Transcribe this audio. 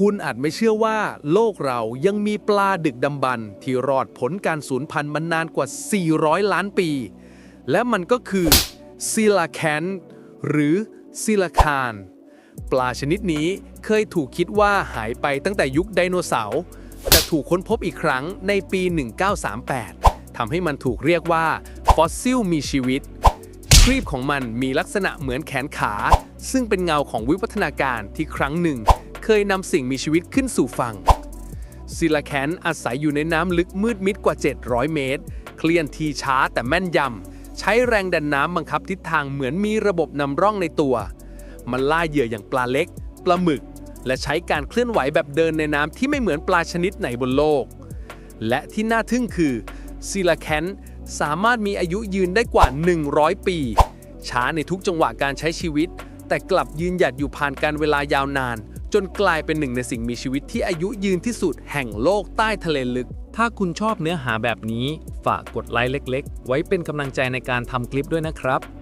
คุณอาจไม่เชื่อว่าโลกเรายังมีปลาดึกดำบรรพ์ที่รอดผลการสูญพันธุ์มานานกว่า 400 ล้านปี และมันก็คือซิลาแคนหรือซิลาคานปลาชนิดนี้เคยถูกคิดว่าหายไปตั้งแต่ยุคไดโนเสาร์แต่ถูกค้นพบอีกครั้งในปี 1938 ทำให้มันถูกเรียกว่าฟอสซิลมีชีวิต ครีบของมันมีลักษณะเหมือนแขนขา ซึ่งเป็นเงาของวิวัฒนาการที่ครั้งหนึ่ง เคยนำสิ่งมีชีวิตขึ้นสู่ฝั่งซิลาแคนอาศัยอยู่ในน้ำลึกมืดมิดกว่า 700 เมตร เคลื่อนที่ช้าแต่แม่นยำ ใช้แรงดันน้ำบังคับทิศทางเหมือนมีระบบนำร่องในตัว มันล่าเหยื่ออย่างปลาเล็ก ปลาหมึก และใช้การเคลื่อนไหวแบบเดินในน้ำที่ไม่เหมือนปลาชนิดไหนบนโลก และที่น่าทึ่งคือซีลาแคนสามารถมีอายุยืนได้กว่า 100 ปี ช้าในทุกจังหวะการใช้ชีวิต แต่กลับยืนหยัดอยู่ผ่านการเวลายาวนาน จนกลายเป็นหนึ่งในสิ่งมีชีวิตที่อายุยืนที่สุดแห่งโลกใต้ทะเลลึก ถ้าคุณชอบเนื้อหาแบบนี้ ฝากกดไลค์เล็ก ๆ ไว้เป็นกำลังใจในการทำคลิปด้วยนะครับ